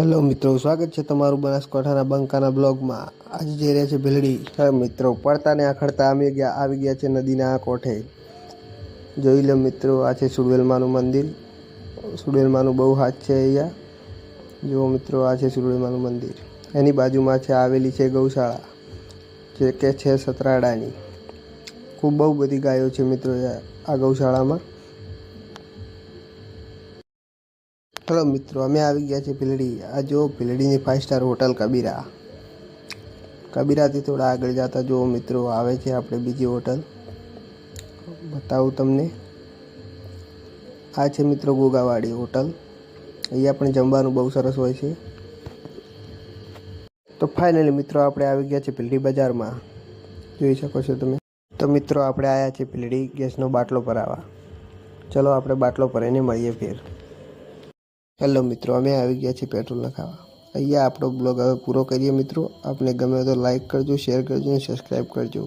Hello મિત્રો, સ્વાગત છે તમારું બનાસકાંઠાના બંકાના બ્લોગમાં. આજે જઈ રહ્યા છે ભીલડી મિત્રો પડતા ને આખડતા આવી ગયા આવી ગયા છે નદીના કોઠે. જોઈ લો મિત્રો, આ છે સુડવેલમાનું મંદિર. સુડવેલમાનું બહુ હાથ છે અહીંયા. જુઓ મિત્રો, આ છે સુડવેલમાનું મંદિર. એની બાજુમાં છે આવેલી છે ગૌશાળા, જે કે છે સતરાડાની. ખૂબ બહુ બધી ગાયો છે મિત્રો આ ગૌશાળામાં. ચલો મિત્રો, અમે આવી ગયા છે ભીલડી આ જો ભીલડીની ફાઇવ સ્ટાર હોટલ કબીરા. કબીરાથી થોડા આગળ જતા જો મિત્રો, આવે છે આપણે બીજી હોટલ બતાવું તમને. આ છે મિત્રો ગોગાવાડી હોટલ અહીંયા પણ જમવાનું બહુ સરસ હોય છે. તો ફાઇનલી મિત્રો, આપણે આવી ગયા છે ભીલડી બજારમાં. જોઈ શકો છો તમે. તો મિત્રો, આપણે આવ્યા છીએ ભીલડી ગેસનો બાટલો ભરાવા ચલો આપણે બાટલો ભરાઈને મળીએ ફેર. હેલો મિત્રો, અમે આવી ગયા છીએ પેટ્રોલ નખાવા અહીંયા આપણો બ્લોગ હવે પૂરો કરીએ મિત્રો. આપને ગમે તો લાઈક કરજો શેર કરજો અને સબસ્ક્રાઈબ કરજો.